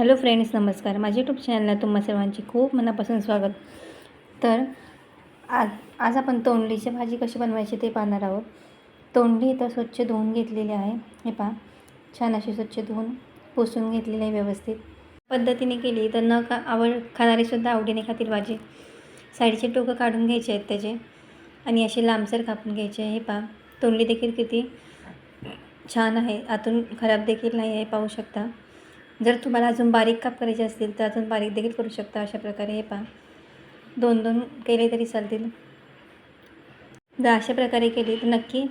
Hello friends नमस्कार. माझ्या YouTube चॅनलला तुम्हा सर्वांची खूप मनापासून स्वागत. तर आज आज आपण तोंडलीची भाजी कशी बनवायची ते पाहणार आहोत. तोंडली इथं स्वच्छ धुवून घेतलेली आहे. हे पहा छान अशी स्वच्छ धुवून पुसून घेतलेली आहे व्यवस्थित. पद्धतीने केली तर न का आवड खाणारीसुद्धा आवडीने खातील भाजी. साईडचे टोकं काढून घ्यायचे आहेत त्याचे आणि असे लांबसर कापून घ्यायचे आहे. हे पहा तोंडली देखील किती छान आहे. आतून खराब देखील नाही आहे पाहू शकता. जर तुम्हाला अजून बारीक काप करायचे असतील तर अजून बारीक देखील करू शकता अशा प्रकारे. हे पहा. दोन दोन केले तरी चालतील. जर अशा प्रकारे केली तर नक्की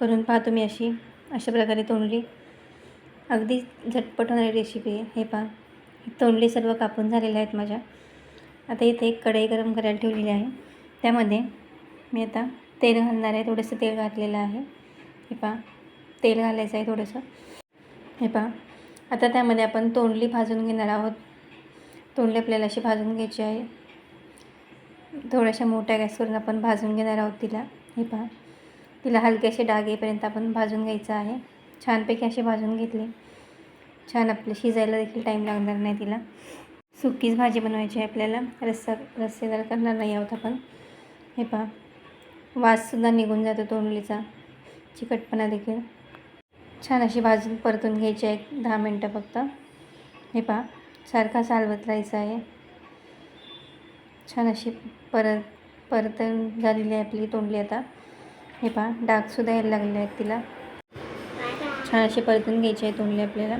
करून पहा तुम्ही अशी अशा प्रकारे तोंडली. अगदी झटपट होणारी रेसिपी आहे. हे पहा. तोंडली सर्व कापून झालेल्या आहेत माझ्या. आता इथे एक कढई गरम करायला ठेवलेली आहे. त्यामध्ये मी आता तेल घालणार आहे. थोडंसं तेल घातलेलं आहे. हे पहा. तेल घालायचं आहे थोडंसं. हे पहा. आता त्यामध्ये आपण तोंडली भाजून घेणार आहोत. तोंडली आपल्याला अशी भाजून घ्यायची आहे. थोड्याशा मोठ्या गॅसवरून आपण भाजून घेणार आहोत तिला. हे पहा. तिला हलके असे डाग येईपर्यंत आपण भाजून घ्यायचं आहे. छानपैकी असे भाजून घेतले. छान आपले शिजायला देखील टाईम लागणार नाही तिला. सुकीच भाजी बनवायची आहे आपल्याला. रस्सा रस्सेदार करणार नाही आहोत आपण. हे पहा. वाससुद्धा निघून जातो तोंडलीचा. चिकटपणा देखील. छान अशी भाजून परतून घ्यायची आहे दहा मिनटं फक्त. हे पहा सारखा चालवत राहायचं आहे. छान अशी परत परत झालेली आहे आपली तोंडली आता. हे पहा डागसुद्धा यायला लागलेले आहेत तिला. छान अशी परतून घ्यायची आहे तोंडली आपल्याला.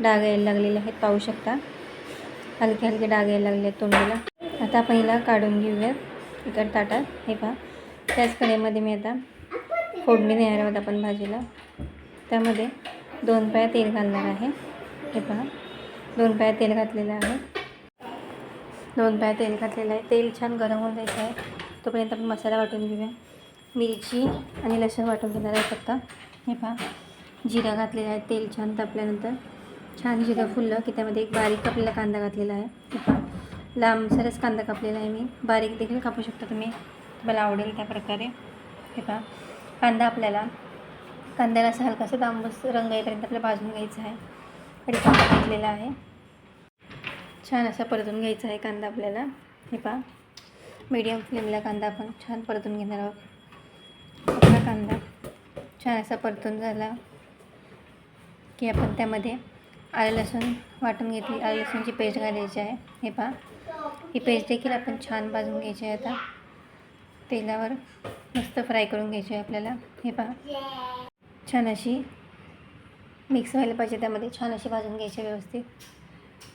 डाग यायला लागलेले आहेत पाहू शकता. हलके हलके डाग यायला लागले आहेत तोंडलीला आता आपण हिला काढून घेऊयात इकड ताटात. हे पहा त्याच कडेमध्ये मी आता फोडणी देणार आहोत आपण भाजीला. त्यामध्ये दोन पाया तेल घालणार आहे. हे पहा. दोन पाया तेल घातलेलं आहे. दोन पाया तेल घातलेलं आहे. तेल छान गरम होऊन द्यायचं आहे. तोपर्यंत आपण मसाला वाटून घेऊया. मिरची आणि लसूण वाटून घेणार आहे फक्त. हे पहा. जिरा घातलेला आहे. तेल छान तापल्यानंतर. छान जिरं फुललं की त्यामध्ये एक बारीक कापलेला कांदा घातलेला आहे. हे पहा. लांबसरच कांदा कापलेला आहे मी. बारीक देखील कापू शकता तुम्ही. तुम्हाला आवडेल त्या प्रकारे. हे पहा. कांदा आपल्याला कांद्याला असं हलकासा तांबूस रंग येईपर्यंत आपल्याला भाजून घ्यायचा आहे. कढीपत्ता घातलेला आहे. छान असा परतून घ्यायचा आहे कांदा आपल्याला. हे पहा. मीडियम फ्लेमला कांदा आपण छान परतून घेणार आहोत. आपला कांदा छान असा परतून झाला की आपण त्यामध्ये आलं लसूण वाटून घेतली. आलं लसूणची पेस्ट घालायची आहे. हे पहा. ही पेस्ट देखील आपण छान भाजून घ्यायची आहे आता. तेलावर मस्त फ्राय करून घ्यायची आहे आपल्याला. हे पहा. छान अशी मिक्स व्हायला पाहिजे त्यामध्ये. छान अशी भाजून घ्यायची व्यवस्थित.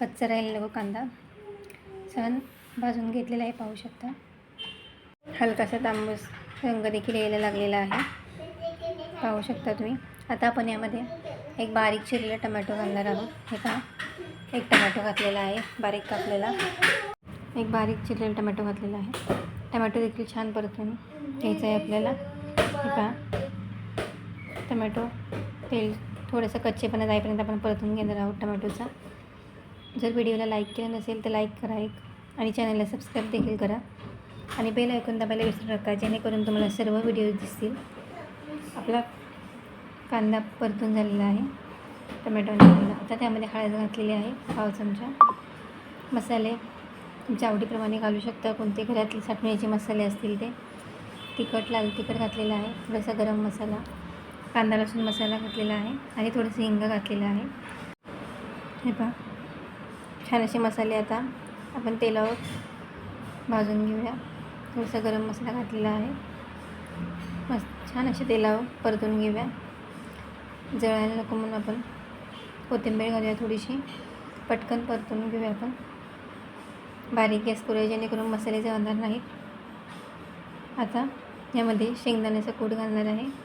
कच्चा राहील नको कांदा. छान भाजून घेतलेला आहे पाहू शकता. हलकासा तांबूस रंग देखील यायला लागलेला आहे. पाहू शकता तुम्ही. आता आपण यामध्ये एक बारीक चिरलेला टमॅटो घालणार आहोत. हे का एक टमॅटो घातलेला आहे. बारीक कापलेला. एक बारीक चिरलेला टमॅटो घातलेला आहे. टमॅटो देखील छान परतून घ्यायचं आहे आपल्याला. हे का टमॅटो तेल थोडंसं कच्चेपणा जाईपर्यंत आपण परतून घेणार आहोत टमॅटोचा. जर व्हिडिओला लाईक केलं नसेल तर लाईक करा एक आणि चॅनलला सबस्क्राईब देखील करा. आणि बेल ऐकून दाबायला विसरू नका जेणेकरून तुम्हाला सर्व व्हिडिओ दिसतील. आपला कांदा परतून झालेला आहे टमॅटो आता त्यामध्ये हळद घातलेली आहे पाव चमचा. मसाले तुमच्या आवडीप्रमाणे घालू शकता कोणते घरातले साठवण्याचे मसाले असतील ते. तिखट लाल तिखट घातलेलं आहे थोडासा गरम मसाला. कांदा लसूण मसाला घातलेला आहे आणि थोडंसं हिंग घातलेलं आहे. हे पहा. छान असे मसाले आता आपण तेलावर भाजून घेऊया. थोडासा गरम मसाला घातलेला आहे. मस्त छान असे तेलावर परतून घेऊया. जळायला नको म्हणून आपण कोथिंबीर घालूया थोडीशी. पटकन परतून घेऊया आपण. बारीक गॅस करूया जेणेकरून मसाले जळणार नाहीत. आता यामध्ये शेंगदाण्याचा कूट घालणार आहे.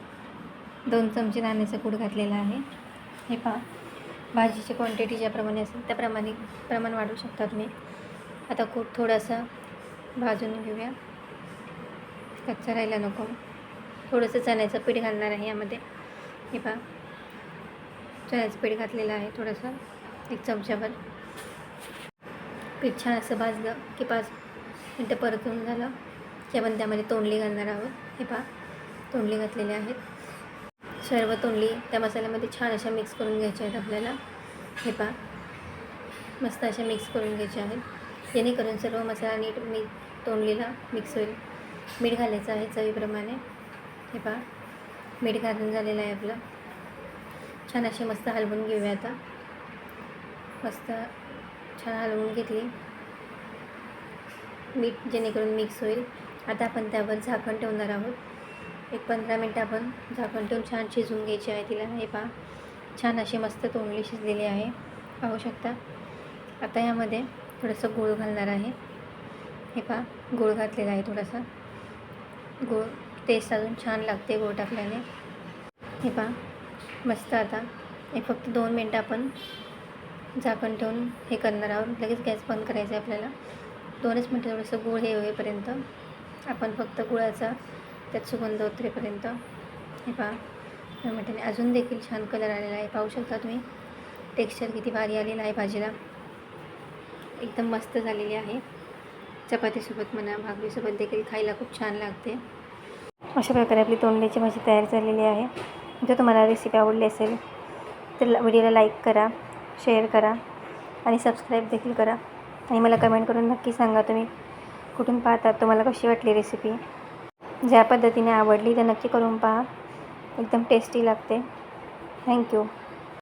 दोन चमचे नाण्याचं कूड घातलेला आहे. हे पहा. भाजीची क्वांटिटी ज्याप्रमाणे असेल त्याप्रमाणे प्रमाण वाढवू शकता तुम्ही. आता कूट थोडंसं भाजून घेऊया. कच्चा राहायला नको. थोडंसं चण्याचं पीठ घालणार आहे यामध्ये. हे पहा. चण्याचं पीठ घातलेलं आहे थोडंसं. एक चमच्यावर पीठ छान असं भाजलं की पाच मिनटं परतून झालं. जेवण त्यामध्ये तोंडली घालणार आहोत. हे पहा. तोंडली घातलेली आहेत. सर्व तोंडली. त्या मसाल्यामध्ये छान अशा मिक्स करून घ्यायच्या आहेत आपल्याला. हे पा मस्त अशा मिक्स करून घ्यायचे आहेत. जेणेकरून सर्व मसाला नीट मी तोंडलीला मिक्स होईल. मीठ घालायचं आहे चवीप्रमाणे. हे पा मीठ घालून झालेलं आहे आपलं. छान असे मस्त हलवून घेऊया आता. मस्त छान हलवून घेतली. मीठ जेणेकरून मिक्स होईल. आता आपण त्यावर झाकण ठेवणार आहोत. एक पंधरा मिनटं आपण झाकण ठेवून छान शिजवून घ्यायची आहे तिला. हे पहा छान अशी मस्त तोंडली शिजलेली आहे. पाहू शकता? आता यामध्ये थोडंसं गूळ घालणार आहे. हे पहा गूळ घातलेला आहे थोडासा. गूळ टेस्ट अजून छान लागते गूळ टाकल्याने. हे पहा मस्त आता. हे फक्त दोन मिनटं आपण झाकण ठेवून हे करणार आहोत. लगेच गॅस बंद करायचा आहे आपल्याला. दोनच मिनटं थोडंसं गूळ हे होईपर्यंत आपण फक्त गुळाचा त्यात सुगंध उतरेपर्यंत. हे पहा. टोमॅटोने अजून देखील छान कलर आलेला आहे. पाहू शकता तुम्ही. टेक्स्चर किती भारी आलेला आहे भाजीला. एकदम मस्त झालेली आहे. चपातीसोबत म्हणा भाकरीसोबत देखील खायला खूप छान लागते. अशा प्रकारे आपली तोंडल्याची भाजी तयार झालेली आहे. जर तुम्हाला रेसिपी आवडली असेल तर व्हिडिओला लाईक करा शेअर करा आणि सबस्क्राईब देखील करा. आणि मला कमेंट करून नक्की सांगा तुम्ही कुठून पाहतात तुम्हाला कशी वाटली रेसिपी ज्या पद्धतीने आवडली तर नक्की करून पहा. एकदम टेस्टी लागते. थँक्यू